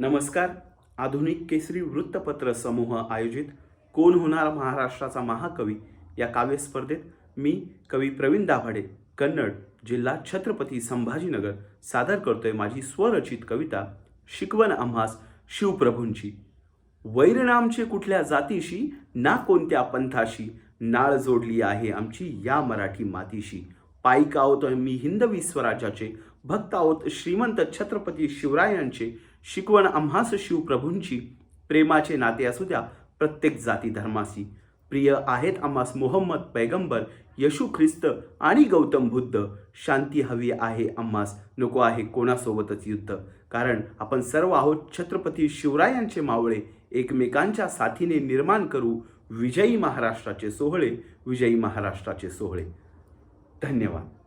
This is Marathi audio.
नमस्कार. आधुनिक केसरी वृत्तपत्र समूह आयोजित कोण होणार महाराष्ट्राचा महाकवी या काव्य स्पर्धेत मी कवी प्रवीण दाभाडे कन्नड जिल्हा छत्रपती संभाजीनगर सादर करतोय माझी स्वरचित कविता शिकवण आम्हास शिवप्रभूंची. वैरनामचे कुठल्या जातीशी ना कोणत्या पंथाशी नाळ जोडली आहे आमची या मराठी मातीशी. पायिक आहोत मी हिंदवी स्वराज्याचे भक्त आहोत श्रीमंत छत्रपती शिवरायांचे शिकवण आम्हास शिवप्रभूंची प्रेमाचे नाते असू द्या प्रत्येक जाती धर्माशी प्रिय आहेत आम्हास मोहम्मद पैगंबर यशू ख्रिस्त आणि गौतम बुद्ध. शांती हवी आहे आम्हास नको आहे कोणासोबतच युद्ध. कारण आपण सर्व आहोत छत्रपती शिवरायांचे मावळे एकमेकांच्या साथीने निर्माण करू विजयी महाराष्ट्राचे सोहळे विजयी महाराष्ट्राचे सोहळे. धन्यवाद.